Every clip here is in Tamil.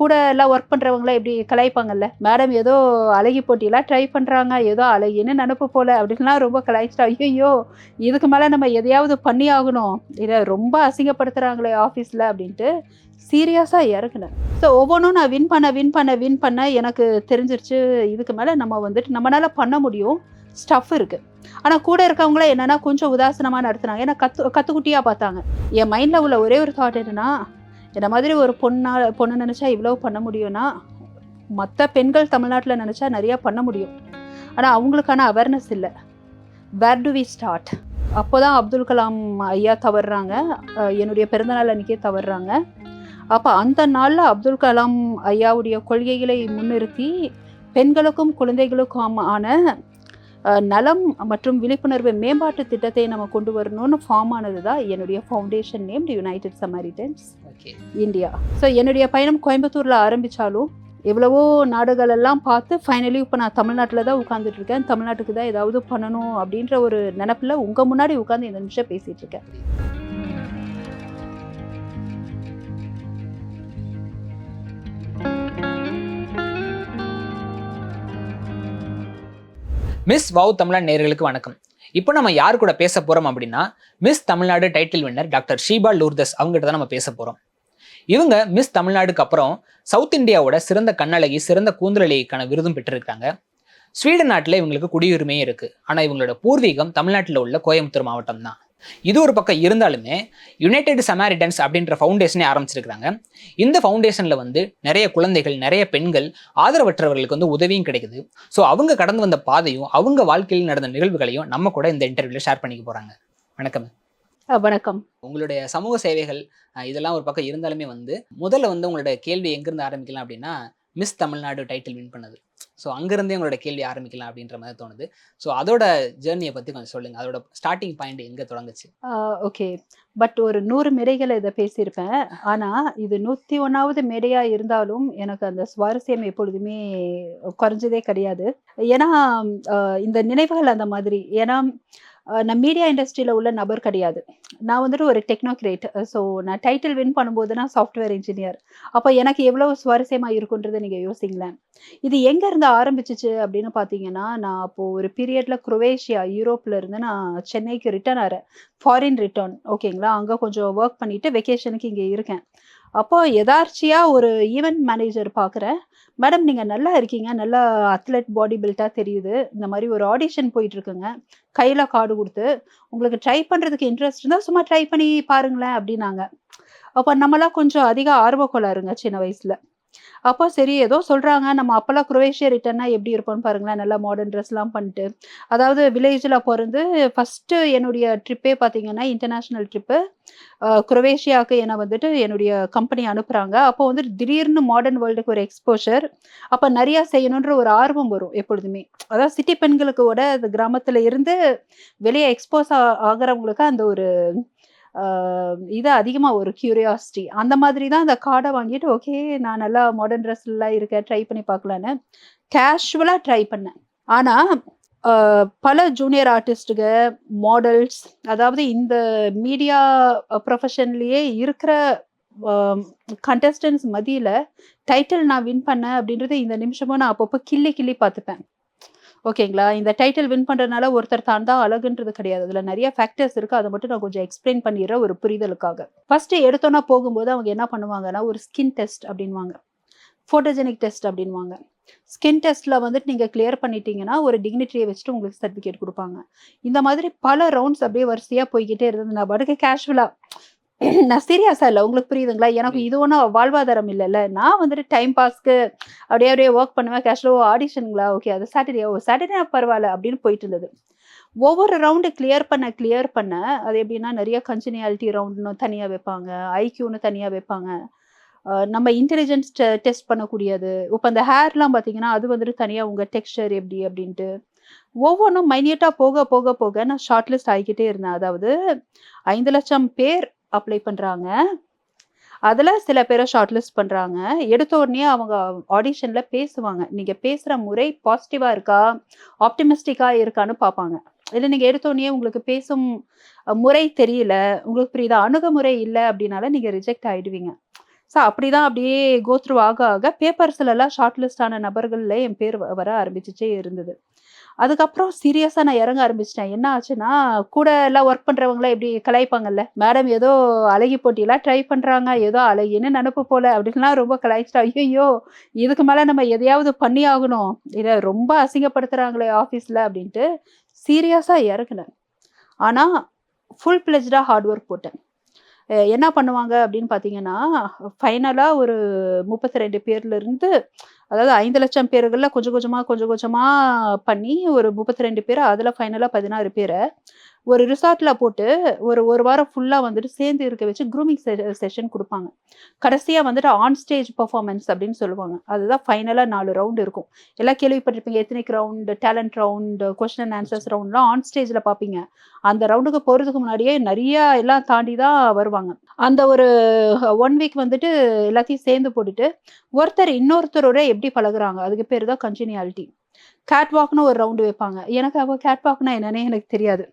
கூட எல்லாம் ஒர்க் பண்ணுறவங்களாம் எப்படி கலாய்ப்பாங்கல்ல? மேடம் ஏதோ அழகி போட்டியெல்லாம் ட்ரை பண்ணுறாங்க ஏதோ அழகின்னு நினப்பு போல அப்படின்லாம் ரொம்ப கலாய்ச்சிட்டா ஐயோ இதுக்கு மேலே நம்ம எதையாவது பண்ணி ஆகணும். இதை ரொம்ப அசிங்கப்படுத்துகிறாங்களே ஆஃபீஸில் அப்படின்ட்டு சீரியஸாக இறக்குனேன் ஸோ ஒவ்வொன்றும் நான் வின் பண்ண வின் பண்ண வின் பண்ண எனக்கு தெரிஞ்சிருச்சு. இதுக்கு மேலே நம்ம வந்துட்டு நம்மளால பண்ண முடியும். ஸ்டஃப் இருக்குது ஆனால் கூட இருக்கவங்கள என்னென்னா கொஞ்சம் உதாசனமாக நடத்துனாங்க. ஏன்னா கத்து கத்துக்குட்டியாக பார்த்தாங்க. என் மைண்டில் உள்ள ஒரே ஒரு தாட் என்னன்னா இந்த மாதிரி ஒரு பொண்ணா பொண்ணு நினச்சா இவ்வளோ பண்ண முடியும்னா மற்ற பெண்கள் தமிழ்நாட்டில் நினச்சா நிறையா பண்ண முடியும். ஆனால் அவங்களுக்கான அவேர்னஸ் இல்லை. வேர் டு வி ஸ்டார்ட் அப்போ தான் அப்துல் கலாம் ஐயா தவறுறாங்க. என்னுடைய பிறந்தநாள் அன்றைக்கே தவறுறாங்க. அப்போ அந்த நாளில் அப்துல் கலாம் ஐயாவுடைய கொள்கைகளை முன்னிறுத்தி பெண்களுக்கும் குழந்தைகளுக்கும் ஆன நலம் மற்றும் விழிப்புணர்வு மேம்பாட்டு திட்டத்தை நம்ம கொண்டு வரணும்னு ஃபார்ம் ஆனது தான் என்னுடைய foundation name United Samaritans India. So என்னுடைய பயணம் கோயம்புத்தூரில் ஆரம்பித்தாலும் எவ்வளவோ நாடுகள் எல்லாம் பார்த்து ஃபைனலி இப்போ நான் தமிழ்நாட்டில் தான் உட்காந்துட்டு இருக்கேன் தமிழ்நாட்டுக்கு தான் ஏதாவது பண்ணணும் அப்படின்ற ஒரு நினப்பில் உங்கள் முன்னாடி உட்காந்து இந்த நிமிஷம் பேசிகிட்டு இருக்கேன் மிஸ் வவ் தமிழ்நாடு நேயர்களுக்கு வணக்கம். இப்போ நம்ம யார் கூட பேச போறோம் அப்படின்னா Miss Tamil Nadu title winner doctor Sheeba Lourdes அவங்ககிட்ட தான் நம்ம பேச போறோம். இவங்க மிஸ் தமிழ்நாடுக்கு அப்புறம் சவுத் இந்தியாவோட சிறந்த கண்ணழகி சிறந்த கூந்தலழகிக்கான விருதும் பெற்றிருக்காங்க. ஸ்வீடன் நாட்டில் இவங்களுக்கு குடியுரிமையும் இருக்கு. ஆனால் இவங்களோட பூர்வீகம் தமிழ்நாட்டில் உள்ள கோயம்புத்தூர் மாவட்டம் தான். இது ஒரு பக்கம் இருந்தாலுமே யுனைடெட் சமாரிட்டன்ஸ் அப்படின்ற ஃபவுண்டேஷனே ஆரம்பிச்சிருக்காங்க இந்த ஃபவுண்டேஷனில் வந்து நிறைய குழந்தைகள் நிறைய பெண்கள் ஆதரவற்றவர்களுக்கு வந்து உதவியும் கிடைக்குது. ஸோ அவங்க கடந்து வந்த பாதையும் அவங்க வாழ்க்கையில் நடந்த நிகழ்வுகளையும் நம்ம கூட இந்த இன்டர்வியூவில் ஷேர் பண்ணிக்க போகிறாங்க வணக்கம். வணக்கம். உங்களுடைய சமூக சேவைகள் இதெல்லாம் ஒரு பக்கம் இருந்தாலுமே வந்து முதல்ல வந்து உங்களுடைய கேள்வி எங்கிருந்து ஆரம்பிக்கலாம் அப்படின்னா மிஸ் தமிழ்நாடு டைட்டில் வின் பண்ணது. ஸோ அங்கிருந்தே உங்களோட கேள்வி ஆரம்பிக்கலாம் அப்படின்ற மாதிரி தோணுது. ஸோ அதோட ஜேர்னியை பற்றி கொஞ்சம் சொல்லுங்க. அதோட ஸ்டார்டிங் பாயிண்ட் எங்கே தொடங்குச்சு? ஓகே பட் ஒரு நூறு மேடைகளை இதை பேசியிருப்பேன். ஆனால் இது நூற்றி ஒன்றாவது மேடையாக இருந்தாலும் எனக்கு அந்த சுவாரஸ்யம் எப்பொழுதுமே குறைஞ்சதே கிடையாது. ஏன்னா இந்த நினைவுகள் அந்த மாதிரி. ஏன்னா நான் மீடியா இண்டஸ்ட்ரியில் உள்ள நபர் கிடையாது. நான் வந்துட்டு ஒரு டெக்னோக்ரேட் ஸோ நான் டைட்டில் வின் பண்ணும்போது நான் சாஃப்ட்வேர் இன்ஜினியர் அப்போ எனக்கு எவ்வளோ சுவாரஸ்யமாக இருக்குன்றதை நீங்கள் யோசிங்களேன். இது எங்கேருந்து ஆரம்பிச்சிச்சு அப்படின்னு பார்த்தீங்கன்னா நான் அப்போது ஒரு பீரியடில் குரோவேஷியா யூரோப்பில் இருந்து நான் சென்னைக்கு ரிட்டர்ன் ஆகிறேன் ஃபாரின் ரிட்டர்ன் ஓகேங்களா அங்கே கொஞ்சம் ஒர்க் பண்ணிட்டு வெக்கேஷனுக்கு இங்கே இருக்கேன். அப்போ எதார்ச்சியாக ஒரு ஈவெண்ட் மேனேஜர் பார்க்குறேன் மேடம் நீங்கள் நல்லா இருக்கீங்க. நல்லா அத்லெட் பாடி பில்ட்டாக தெரியுது. இந்த மாதிரி ஒரு ஆடிஷன் போயிட்டு இருக்குங்க. கையில் கார்டு கொடுத்து உங்களுக்கு ட்ரை பண்ணுறதுக்கு இன்ட்ரெஸ்ட் இருந்தால் சும்மா ட்ரை பண்ணி பாருங்களேன் அப்படின்னாங்க. அப்போ நம்மளாம் கொஞ்சம் அதிக ஆர்வக்கோளாருங்க சின்ன வயசில். அப்போ சரி ஏதோ சொல்கிறாங்க நம்ம அப்போல்லாம் குரோவேஷியா ரிட்டர்னா எப்படி இருப்போம்னு பாருங்களேன் நல்லா மாடர்ன் ட்ரெஸ்லாம் பண்ணிட்டு. அதாவது வில்லேஜில் பிறந்து ஃபஸ்ட்டு என்னுடைய ட்ரிப்பே பார்த்தீங்கன்னா இன்டர்நேஷ்னல் ட்ரிப்பு குரோவேஷியாவுக்கு என்னை வந்துட்டு என்னுடைய கம்பெனி அனுப்புகிறாங்க அப்போ வந்துட்டு திடீர்னு மாடர்ன் வேர்ல்டுக்கு ஒரு எக்ஸ்போஷர் அப்போ நிறையா செய்யணுன்ற ஒரு ஆர்வம் வரும் எப்பொழுதுமே. அதாவது சிட்டி பெண்களுக்கு கூட அந்த கிராமத்தில் இருந்து வெளியே எக்ஸ்போஸ் ஆகிறவங்களுக்கு அந்த ஒரு இது அதிகமாக ஒரு கியூரியாசிட்டி அந்த மாதிரி தான் அந்த கார்டை வாங்கிட்டு ஓகே நான் நல்லா மாடர்ன் ட்ரெஸ்லாம் இருக்கேன் ட்ரை பண்ணி பார்க்கலான்னு. கேஷுவலாக ட்ரை பண்ணேன். ஆனால் பல ஜூனியர் ஆர்டிஸ்ட்டுங்க மாடல்ஸ் அதாவது இந்த மீடியா ப்ரொஃபஷன்லேயே இருக்கிற கண்டஸ்டன்ஸ் மதியில் டைட்டில் நான் வின் பண்ணேன் அப்படின்றது இந்த நிமிஷமும் நான் அப்பப்போ கிள்ளி கிள்ளி பார்த்துப்பேன். ஓகேங்களா? இந்த டைட்டில் வின் பண்ணுறதுனால ஒருத்தர் தான் தான் அழகுன்றது கிடையாது. அதில் நிறைய ஃபேக்டர்ஸ் இருக்குது அதை மட்டும் நான் கொஞ்சம் எக்ஸ்பிளைன் பண்ணிடுற ஒரு புரிதலுக்காக. ஃபஸ்ட்டு எடுத்தோன்னா போகும்போது அவங்க என்ன பண்ணுவாங்கன்னா ஒரு ஸ்கின் டெஸ்ட் அப்படின்வாங்க ஃபோட்டோஜெனிக் டெஸ்ட் அப்படின்வாங்க ஸ்கின் டெஸ்ட்டில் வந்துட்டு நீங்கள் கிளியர் பண்ணிட்டீங்கன்னா ஒரு டிக்னிட்டரியை வச்சுட்டு உங்களுக்கு சர்டிஃபிகேட் கொடுப்பாங்க. இந்த மாதிரி பல ரவுண்ட்ஸ் அப்படியே வரிசையாக போய்கிட்டே இருந்தது நான் பாட்டுக்கு கேஷுவலாக நான் சீரியஸாக இல்லை. உங்களுக்கு புரியுதுங்களா? எனக்கு இது ஒன்றும் வாழ்வாதாரம் இல்லைல்ல. நான் வந்துட்டு டைம் பாஸ்க்கு அப்படியே அப்படியே ஒர்க் பண்ணுவேன். கேஷுவலாக ஆடிஷனுங்களா ஓகே அது சாட்டர்டே ஓ சாட்டர்டே பரவாயில்ல அப்படின்னு போயிட்டு இருந்தது. ஒவ்வொரு ரவுண்டு கிளியர் பண்ண கிளியர் பண்ண அது எப்படின்னா நிறைய கன்ஜினியாலிட்டி ரவுண்டுன்னு தனியாக வைப்பாங்க. ஐக்யூன்னு தனியாக வைப்பாங்க. நம்ம இன்டெலிஜென்ஸ் டெஸ்ட் பண்ணக்கூடியது. இப்போ அந்த ஹேர்லாம் பார்த்தீங்கன்னா அது வந்துட்டு தனியாக உங்கள் டெக்ஸ்டர் எப்படி அப்படின்ட்டு. ஒவ்வொன்றும் மைன்யூட்டாக போக போக போக நான் ஷார்ட் லிஸ்ட் ஆகிக்கிட்டே இருந்தேன். அதாவது ஐந்து லட்சம் பேர் அப்ளை பண்ணுறாங்க அதில் சில பேரை ஷார்ட் லிஸ்ட் பண்ணுறாங்க எடுத்த உடனே அவங்க ஆடிஷனில் பேசுவாங்க. நீங்கள் பேசுகிற முறை பாசிட்டிவாக இருக்கா? ஆப்டிமிஸ்டிக்காக இருக்கான்னு பார்ப்பாங்க. இல்லை நீங்கள் எடுத்த உடனே உங்களுக்கு பேசும் முறை தெரியல உங்களுக்கு புரியுதா? அணுகுமுறை இல்லை அப்படின்னால நீங்கள் ரிஜெக்ட் ஆகிடுவீங்க ஸோ அப்படிதான் அப்படியே கோத்ரூ ஆக ஆக பேப்பர்ஸ்ல எல்லாம் ஷார்ட் லிஸ்ட் ஆன நபர்கள்ல என் பேர் வ- வர ஆரம்பிச்சிச்சே இருந்தது. அதுக்கப்புறம் சீரியஸா நான் இறங்க ஆரம்பிச்சிட்டேன். என்ன ஆச்சுன்னா கூட எல்லாம் ஒர்க் பண்றவங்கள எப்படி கலாய்ப்பாங்கல்ல? மேடம் ஏதோ அழகி போட்டியெல்லாம் ட்ரை பண்றாங்க ஏதோ அழகின்னு நினப்பு போல அப்படின்லாம் ரொம்ப கலாய்ச்சிட்டா ஐயோ இதுக்கு மேல நம்ம எதையாவது பண்ணி ஆகணும். இதை ரொம்ப அசிங்கப்படுத்துறாங்களே ஆஃபீஸ்ல அப்படின்ட்டு சீரியஸா இறங்கினேன். ஆனா ஃபுல் பிளெஜ்டா ஹார்ட் ஒர்க் போட்டேன். என்ன பண்ணுவாங்க அப்படின்னு பார்த்தீங்கன்னா ஃபைனலாக ஒரு முப்பத்தி ரெண்டு பேர்ல இருந்து அதாவது ஐந்து லட்சம் பேர்களில் கொஞ்சம் கொஞ்சமாக கொஞ்சம் கொஞ்சமாக பண்ணி ஒரு முப்பத்தி ரெண்டு பேர் அதில் ஃபைனலாக பதினாறு பேரை ஒரு ரிசார்ட்டில் போட்டு ஒரு ஒரு வாரம் ஃபுல்லாக வந்துட்டு சேர்ந்து இருக்க வச்சு க்ரூமிங் செஷன் கொடுப்பாங்க. கடைசியாக வந்துட்டு ஆன் ஸ்டேஜ் பர்ஃபார்மன்ஸ் அப்படின்னு சொல்லுவாங்க. அதுதான் ஃபைனலாக நாலு ரவுண்ட் இருக்கும். எல்லாம் கேள்விப்பட்டிருப்பீங்க ethnic round talent round question and answers ரவுண்ட்லாம் on ஸ்டேஜில் பார்ப்பீங்க. அந்த ரவுண்டுக்கு போகிறதுக்கு முன்னாடியே நிறைய எல்லாம் தாண்டி தான் வருவாங்க. அந்த ஒரு ஒன் வீக் வந்துட்டு எல்லாத்தையும் சேர்ந்து போட்டுட்டு ஒருத்தர் இன்னொருத்தரோட எப்படி பழகுறாங்க அதுக்கு பேர் தான் கன்டினியாலிட்டி கேட் வாக்னு ஒரு ரவுண்டு வைப்பாங்க. எனக்கு அப்போ கேட் வாக்னா என்னன்னே எனக்கு தெரியாது.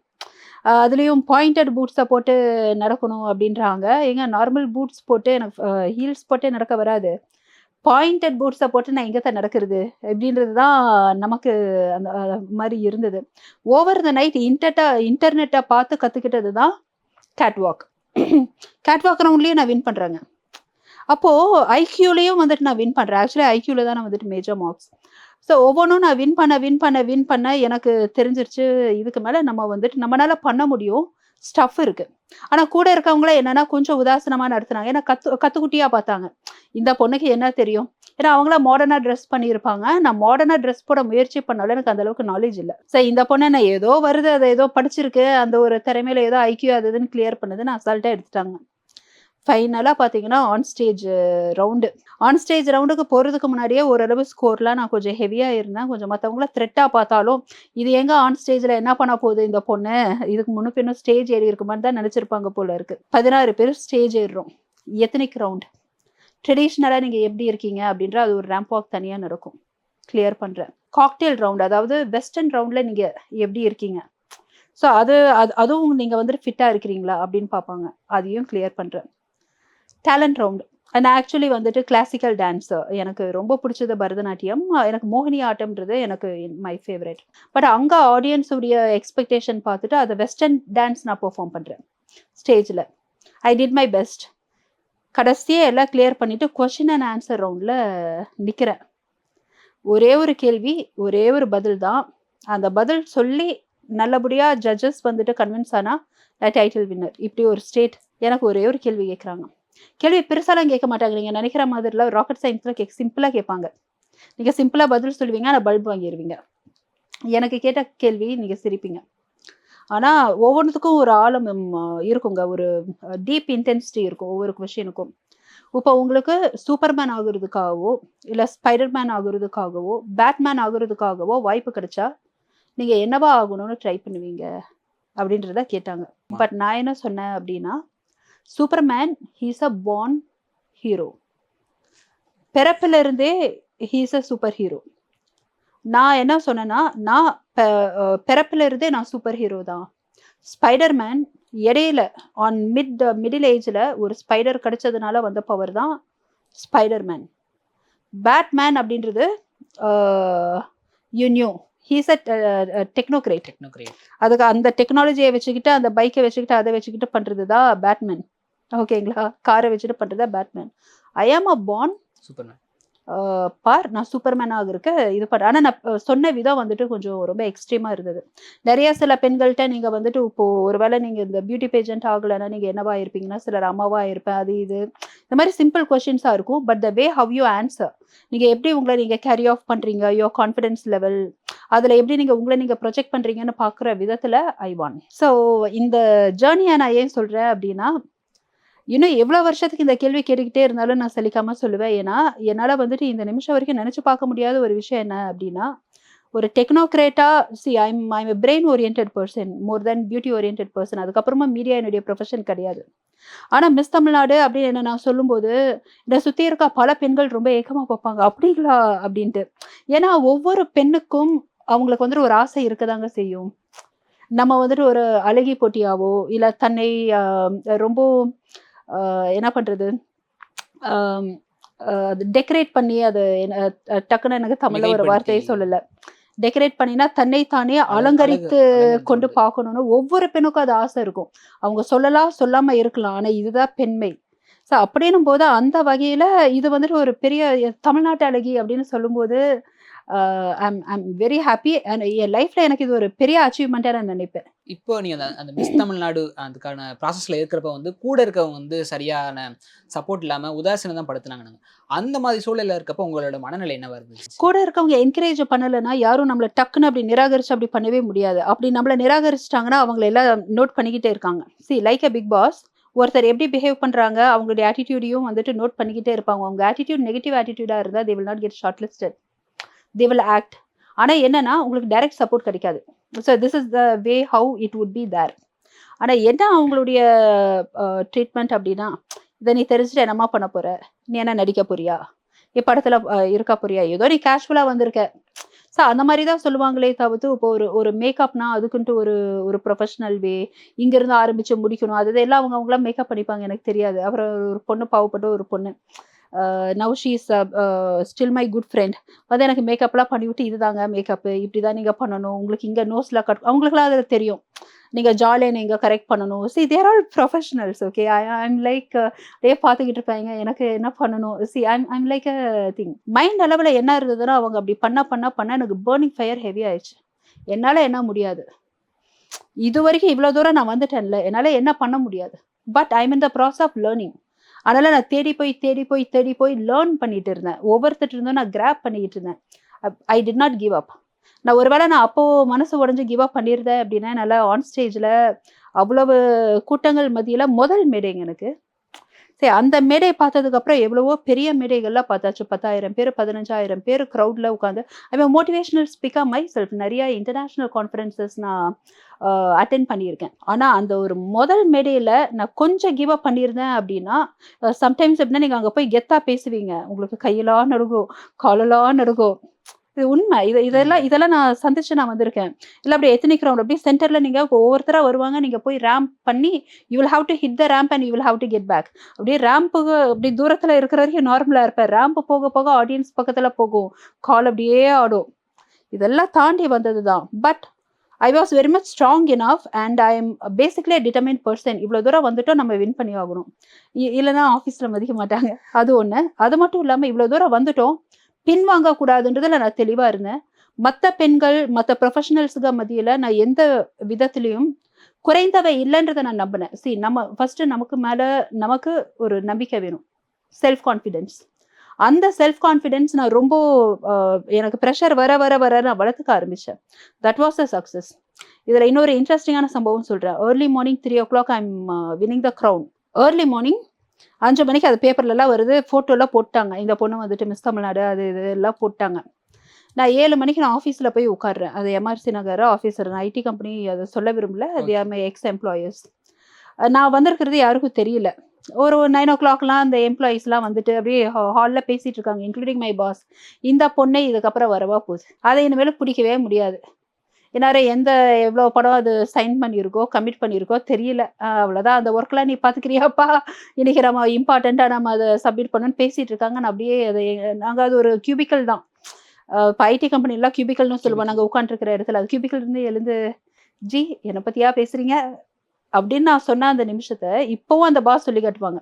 அதுலேயும் பாயிண்டட் பூட்ஸை போட்டு நடக்கணும் அப்படின்றாங்க. ஏங்க நார்மல் பூட்ஸ் போட்டு எனக்கு ஹீல்ஸ் போட்டே நடக்க வராது. பாயிண்டட் பூட்ஸை போட்டு நான் எங்கே தான் நடக்கிறது? அப்படின்றது தான் நமக்கு அந்த மாதிரி இருந்தது. ஓவர் த நைட் இன்டர்டா இன்டர்நெட்டை பார்த்து கற்றுக்கிட்டது தான் கேட் வாக் ரவுண்ட்லேயும் நான் வின் பண்ணுறேங்க அப்போது ஐக்யூலேயும் வந்துட்டு நான் வின் பண்ணுறேன் ஆக்சுவலி ஐக்யூவில் தான் நான் வந்துட்டு மேஜர் மார்க்ஸ் ஸோ ஒவ்வொன்றும் நான் வின் பண்ண வின் பண்ண வின் பண்ண எனக்கு தெரிஞ்சிருச்சு. இதுக்கு மேலே நம்ம வந்துட்டு நம்மளால பண்ண முடியும். ஸ்டஃப் இருக்கு. ஆனால் கூட இருக்கவங்கள என்னன்னா கொஞ்சம் உதாசனமா நடத்துனாங்க. ஏன்னா கத்து கத்துக்குட்டியா பார்த்தாங்க. இந்த பொண்ணுக்கு என்ன தெரியும்? ஏன்னா அவங்கள மாடர்னா ட்ரெஸ் பண்ணியிருப்பாங்க. நான் மாடர்னா ட்ரெஸ் போட முயற்சி பண்ணாலும் எனக்கு அந்த அளவுக்கு நாலேஜ் இல்லை. சரி இந்த பொண்ணு நான் ஏதோ வருது அதை ஏதோ படிச்சிருக்கு. அந்த ஒரு திறமையில ஏதோ ஐக்கியம் அது இதுன்னு கிளியர் பண்ணுதுன்னு அசால்ட்டாக எடுத்துட்டாங்க. ஃபைனலாக பார்த்தீங்கன்னா on stage round on stage ரவுண்டுக்கு போகிறதுக்கு முன்னாடியே ஓரளவு ஸ்கோர்லாம் நான் கொஞ்சம் ஹெவியாக இருந்தேன். கொஞ்சம் மற்றவங்கள த்ரெட்டாக பார்த்தாலும் இது எங்கே ஆன் ஸ்டேஜில் என்ன பண்ண போகுது இந்த பொண்ணு? இதுக்கு முன்னும் பின்னும் ஸ்டேஜ் ஏறி இருக்குமான்னு தான் நினச்சிருப்பாங்க போல இருக்குது பதினாறு பேர் ஸ்டேஜ் ஏறுறோம். எத்தனிக் ரவுண்ட் ட்ரெடிஷ்னலாக நீங்கள் எப்படி இருக்கீங்க அப்படின்ற அது ஒரு ரேம்ப் வாக் தனியாக நடக்கும். கிளியர் பண்ணுறேன் காக்டெயில் ரவுண்ட் அதாவது வெஸ்டர்ன் ரவுண்டில் நீங்கள் எப்படி இருக்கீங்க? ஸோ அது அது அதுவும் நீங்கள் வந்துட்டு ஃபிட்டாக இருக்கிறீங்களா அப்படின்னு பார்ப்பாங்க. அதையும் கிளியர் பண்ணுறேன் டேலண்ட் ரவுண்ட் அண்ட் ஆக்சுவலி வந்துட்டு கிளாசிக்கல் டான்ஸ் எனக்கு ரொம்ப பிடிச்சது பரதநாட்டியம். எனக்கு மோகினி ஆட்டம்ன்றது எனக்கு மை ஃபேவரேட் பட் அங்கே ஆடியன்ஸுடைய எக்ஸ்பெக்டேஷன் பார்த்துட்டு அதை வெஸ்டர்ன் டான்ஸ் நான் பெர்ஃபார்ம் பண்ணுறேன் ஸ்டேஜில் ஐ டிட் மை பெஸ்ட் கடைசியே எல்லாம் கிளியர் பண்ணிவிட்டு கொஷின் அண்ட் ஆன்சர் ரவுண்டில் நிற்கிறேன் ஒரே ஒரு கேள்வி ஒரே ஒரு பதில் தான். அந்த பதில் சொல்லி நல்லபடியாக ஜட்ஜஸ் வந்துட்டு கன்வின்ஸ் ஆனால் டைட்டில் வின்னர் இப்படி ஒரு ஸ்டேட் எனக்கு ஒரே ஒரு கேள்வி கேட்குறாங்க. கேள்வி பெருசாலாம் கேட்க மாட்டாங்க. நினைக்கிற மாதிரிலாம் ராக்கெட் சயின்ஸில் கேக் சிம்பிளாக கேட்பாங்க. நீங்கள் சிம்பிளாக பதில் சொல்லுவீங்க ஆனால் பல்ப் வாங்கிடுவீங்க எனக்கு கேட்ட கேள்வி நீங்கள் சிரிப்பீங்க. ஆனால் ஒவ்வொன்றுத்துக்கும் ஒரு ஆழம் இருக்குங்க. ஒரு டீப் இன்டென்சிட்டி இருக்கும் ஒவ்வொரு கொஷினுக்கும் இப்போ உங்களுக்கு சூப்பர்மேன் ஆகுறதுக்காகவோ இல்லை ஸ்பைடர்மேன் ஆகுறதுக்காகவோ பேட்மேன் ஆகுறதுக்காகவோ வாய்ப்பு கிடைச்சா நீங்கள் என்னவா ஆகணும்னு ட்ரை பண்ணுவீங்க? அப்படின்றத கேட்டாங்க. பட் நான் என்ன சொன்னேன் அப்படின்னா Superman he's a born hero பிறப்பிலிருந்தே he's a super hero நான் என்ன சொன்னேன்னா நான் பிறப்பிலிருந்தே இருந்தே நான் சூப்பர் ஹீரோ தான். ஸ்பைடர்மேன் இடையில ஆன் மிட் மிடில் ஏஜில் ஒரு ஸ்பைடர் கிடைச்சதுனால வந்த பவர் தான் ஸ்பைடர்மேன் பேட்மேன் அப்படின்றது you know he's a technocrat technocrat அதுக்கு அந்த டெக்னாலஜியை வச்சுக்கிட்டு அந்த பைக்கை வச்சுக்கிட்டு அதை வச்சுக்கிட்டு பண்றது தான் பேட்மேன் ஓகேங்களா காரை வச்சுட்டு பண்றது தான் பேட்மேன் ஐ ஆம் அ பான் சூப்பர்மேன் பார் நான் சூப்பர்மேனாக இருக்க இது பண்ண ஆனால் நான் சொன்ன விதம் வந்துட்டு கொஞ்சம் ரொம்ப எக்ஸ்ட்ரீமாக இருந்தது. நிறைய சில பெண்கள்கிட்ட நீங்கள் வந்துட்டு இப்போ ஒருவேளை நீங்கள் இந்த பியூட்டி பேஜென்ட் ஆகலைன்னா நீங்கள் என்னவா இருப்பீங்கன்னா சிலர் அம்மாவா இருப்பேன் அது இது. இந்த மாதிரி சிம்பிள் கொஷின்ஸாக இருக்கும் but the way how you answer நீங்கள் எப்படி உங்களை நீங்கள் கேரி ஆஃப் பண்ணுறீங்க யோர் கான்ஃபிடன்ஸ் லெவல் அதில் எப்படி நீங்கள் உங்களை நீங்கள் ப்ரொஜெக்ட் பண்ணுறீங்கன்னு பார்க்குற விதத்தில் ஐ வான் ஸோ இந்த ஜேர்னியை நான் ஏன் சொல்கிறேன் அப்படின்னா இன்னும் எவ்வளோ வருஷத்துக்கு இந்த கேள்வி கேட்டுக்கிட்டே இருந்தாலும் நான் சலிக்காமல் சொல்லுவேன். ஏன்னா என்னால் வந்துட்டு இந்த நிமிஷம் வரைக்கும் நினச்சி பார்க்க முடியாத ஒரு விஷயம் என்ன அப்படின்னா ஒரு டெக்னோக்ரேட்டா see I'm I'm brain orient person more then beauty orient person அதுக்கப்புறமா மீடியா என்னுடைய ப்ரொஃபஷன் கிடையாது. ஆனால் மிஸ் தமிழ்நாடு அப்படின்னு என்ன நான் சொல்லும்போது என்னை சுற்றி இருக்க பல பெண்கள் ரொம்ப ஏக்கமாக பார்ப்பாங்க. அப்படிங்களா? அப்படின்ட்டு. ஏன்னா ஒவ்வொரு பெண்ணுக்கும் அவங்களுக்கு வந்துட்டு ஒரு ஆசை இருக்கதாங்க செய்யும். நம்ம வந்துட்டு ஒரு அழகி போட்டியாவோ இல்லை தன்னை ஆஹ், ரொம்ப ஆஹ், என்ன பண்ணுறது டெக்கரேட் பண்ணி அது என்ன- அஹ் டக்குன்னு எனக்கு தமிழ்ல ஒரு மிகைப்படுத்தி. வார்த்தையை சொல்லல. டெக்கரேட் பண்ணினா தன்னை தானே அலங்கரித்து கொண்டு பார்க்கணும்னு ஒவ்வொரு பெண்ணுக்கும் அது ஆசை இருக்கும். அவங்க சொல்லலாம் சொல்லாம இருக்கலாம். ஆனா இதுதான் பெண்மை. ஸோ அப்படின்னும் போது அந்த வகையில இது வந்துட்டு ஒரு பெரிய தமிழ்நாட்டு அழகி அப்படின்னு சொல்லும்போது I'm I'm very happy and என் லைஃப்ல எனக்கு இது ஒரு பெரிய அச்சீவ்மெண்ட்டாக நான் நினைப்பேன். இப்போ நீங்க அந்த அந்த மிஸ் தமிழ்நாடு அதுக்கான ப்ராசஸ்ல இருக்கிறப்ப வந்து கூட இருக்கவங்க வந்து சரியான சப்போர்ட் இல்லாம உதாசீனம் தான் படுத்துனாங்க அந்த மாதிரி சூழல்ல இருக்கப்ப உங்களோட மனநிலை என்னவா இருந்துச்சு கூட இருக்கவங்க என்கரேஜ் பண்ணலைன்னா யாரும் நம்மளை டக்குன்னு அப்படி நிராகரிச்சு அப்படி பண்ணவே முடியாது. அப்படி நம்மளை நிராகரிச்சிட்டாங்கன்னா அவங்கள எல்லாம் நோட் பண்ணிக்கிட்டே இருக்காங்க. See like a Big Boss ஒருத்தர் எப்படி பிஹேவ் பண்றாங்க அவங்களுடைய ஆட்டிடியூடையும் வந்துட்டு நோட் பண்ணிக்கிட்டே இருப்பாங்க. அவங்க ஆட்டிடியூட் நெகட்டிவ் ஆட்டிடியூடா இருந்தா they will not get short listed they will act ஆனா என்னன்னா உங்களுக்கு டைரக்ட் சப்போர்ட் கிடைக்காது. So this is the way how it would be there ஆனா என்ன அவங்களுடைய ட்ரீட்மெண்ட் அப்படின்னா இதை நீ தெரிஞ்சுட்டு என்னம்மா பண்ண போற? நீ என்ன நடிக்க போறியா? இப்படத்துல இருக்க போறியா? ஏதோ நீ கேஷுவலாக வந்திருக்க. ஸோ அந்த மாதிரி தான் சொல்லுவாங்களே தவிர்த்து இப்போ ஒரு ஒரு மேக்கப்னா அதுக்குன்ட்டு ஒரு ஒரு ப்ரொஃபஷனல் வே இங்கேருந்து ஆரம்பிச்சு முடிக்கணும். அது எல்லாம் அவங்க அவங்களாம் மேக்கப் பண்ணிப்பாங்க எனக்கு தெரியாது. அப்புறம் ஒரு பொண்ணு பாவப்பட்ட ஒரு பொண்ணு. Now she is still my good friend வந்து எனக்கு மேக்கப்லாம் பண்ணிவிட்டு இதுதாங்க மேக்கப்பு இப்படி தான் நீங்கள் பண்ணணும். உங்களுக்கு இங்கே நோஸில் கட் அவங்களுக்குலாம் அதில் தெரியும். நீங்கள் ஜாலியாக நீங்கள் கரெக்ட் பண்ணணும். See they're all professionals okay I I'm like அப்படியே பார்த்துக்கிட்டு இருப்பாங்க. எனக்கு என்ன பண்ணணும்? See I'm I'm like a think mind அளவில் என்ன இருந்ததுன்னா அவங்க அப்படி பண்ண பண்ண பண்ண எனக்கு பேர்னிங் ஃபயர் ஹெவி ஆயிடுச்சு. என்னால் என்ன முடியாது? இது வரைக்கும் இவ்வளோ தூரம் நான் வந்துட்டேன்ல. என்னால் என்ன பண்ண முடியாது? But I in the process of learning அதனால் நான் தேடி போய் தேடி போய் தேடி போய் லேர்ன் பண்ணிட்டு இருந்தேன். ஒவ்வொருத்தர் இருந்தும் நான் கிராப் பண்ணிட்டு இருந்தேன். I did not give up நான் ஒருவேளை நான் அப்போ மனசு உடஞ்சு கிவ் அப் பண்ணியிருந்தேன் அப்படின்னா நல்லா ஆன் ஸ்டேஜில் அவ்வளவு கூட்டங்கள் மத்தியில் முதல் மேடைங்க எனக்கு. சரி அந்த மேடையை பார்த்ததுக்கப்புறம் எவ்வளவோ பெரிய மேடைகள்லாம் பார்த்தாச்சு. பத்தாயிரம் பேர் பதினஞ்சாயிரம் பேர் க்ரௌடில் உட்காந்து ஐ மோட்டிவேஷனல் ஸ்பீக்காக மை செல்ஃப் நிறைய இன்டர்நேஷ்னல் கான்ஃபரன்சஸ் நான் அட்டென்ட் பண்ணியிருக்கேன். ஆனால் அந்த ஒரு முதல் மேடையில் நான் கொஞ்சம் கிவ் அப் பண்ணியிருந்தேன் அப்படின்னா சம்டைம்ஸ் எப்படின்னா நீங்கள் அங்கே போய் கெத்தாக பேசுவீங்க. உங்களுக்கு கையெல்லாம் நடுங்கும் காலெல்லாம் நடுங்கும். இது உண்மை. இது இதெல்லாம் இதெல்லாம் நான் சந்திச்சு நான் வந்திருக்கேன். இல்லை அப்படியே எத்தனிக் ரவுண்ட் அப்படியே சென்டரில் நீங்கள் ஒவ்வொருத்தராக வருவாங்க. நீங்கள் போய் ரேம்ப் பண்ணி you will have to hit the ramp and you will have to get back அப்படியே ரேம்புக்கு அப்படி தூரத்தில் இருக்கிற வரைக்கும் நார்மலாக இருப்பேன். ரேம்ப் போக போக ஆடியன்ஸ் பக்கத்தில் போகும். கால் அப்படியே ஆடும். இதெல்லாம் தாண்டி வந்தது தான் but I was very much strong enough and I am basically determine person இவ்வளோ தூரம் வந்துட்டோம் நம்ம வின் பண்ணி ஆகணும். இ- இல்லைன்னா ஆஃபீஸில் மதிக்க மாட்டாங்க. அது ஒன்று அது மட்டும் இல்லாமல் இவ்வளோ தூரம் வந்துட்டோம் பின்வாங்க கூடாதுன்றதுல நான் தெளிவாக இருந்தேன். மற்ற பெண்கள் மற்ற ப்ரொஃபஷனல்ஸுக்கு மத்தியில் நான் எந்த விதத்துலேயும் குறைந்தவை இல்லைன்றதை நான் நம்பினேன். சி நம்ம ஃபர்ஸ்ட் நமக்கு மேலே நமக்கு ஒரு நம்பிக்கை வேணும். செல்ஃப் கான்ஃபிடென்ஸ் அந்த செல்ஃப் கான்ஃபிடென்ஸ் நான் ரொம்ப எனக்கு ப்ரெஷர் வர வர வர நான் வளர்த்துக்க ஆரம்பித்தேன் தட் வாஸ் அ சக்ஸஸ் இதில் இன்னொரு இன்ட்ரெஸ்டிங்கான சம்பவம் சொல்கிறேன் early morning three o'clock I'm winning the crown early morning அஞ்சு மணிக்கு அது பேப்பர்லலாம் வருது ஃபோட்டோலாம் போட்டாங்க. இந்த பொண்ணு வந்துட்டு மிஸ் தமிழ்நாடு அது இது எல்லாம் போட்டாங்க. நான் ஏழு மணிக்கு நான் ஆஃபீஸில் போய் உட்காடுறேன் அது எம்ஆர்சி நகர் ஆஃபீஸர் நான் ஐடி கம்பெனி அதை சொல்ல விரும்பல. அது ஆர் எக்ஸ் எம்ப்ளாயர்ஸ் நான் வந்திருக்கிறது யாருக்கும் தெரியல. ஒரு நைன் ஓ கிளாக்லாம் அந்த எம்ப்ளாயீஸ்லாம் வந்துட்டு அப்படியே ஹாலில் பேசிகிட்டு இருக்காங்க இன்க்ளூடிங் மை பாஸ் இந்த பொண்ணை இதுக்கப்புறம் வரவா போகுது. அதை இனிமேல் பிடிக்கவே முடியாது. என்னார எந்த எவ்வளோ படம் அது சைன் பண்ணியிருக்கோ கமிட் பண்ணியிருக்கோ தெரியல. அவ்வளோதான் அந்த ஒர்க்லாம் நீ பார்த்துக்கிறியாப்பா இன்னைக்கு நம்ம இம்பார்ட்டண்ட்டாக நம்ம அதை சப்மிட் பண்ணணும்னு பேசிகிட்டு இருக்காங்க நான் அப்படியே அதை நாங்கள் அது ஒரு கியூபிக்கல் தான். இப்போ ஐடி கம்பெனிலாம் கியூபிக்கல்னு சொல்லுவோம். நாங்கள் உட்காந்துருக்கிற இடத்துல. அது கியூபிக்கல் இருந்து எழுந்து ஜி என்னை பற்றியா பேசுகிறீங்க அப்படின்னு நான் சொன்ன அந்த நிமிஷத்தை இப்போவும் அந்த பாஸ் சொல்லி காட்டுவாங்க.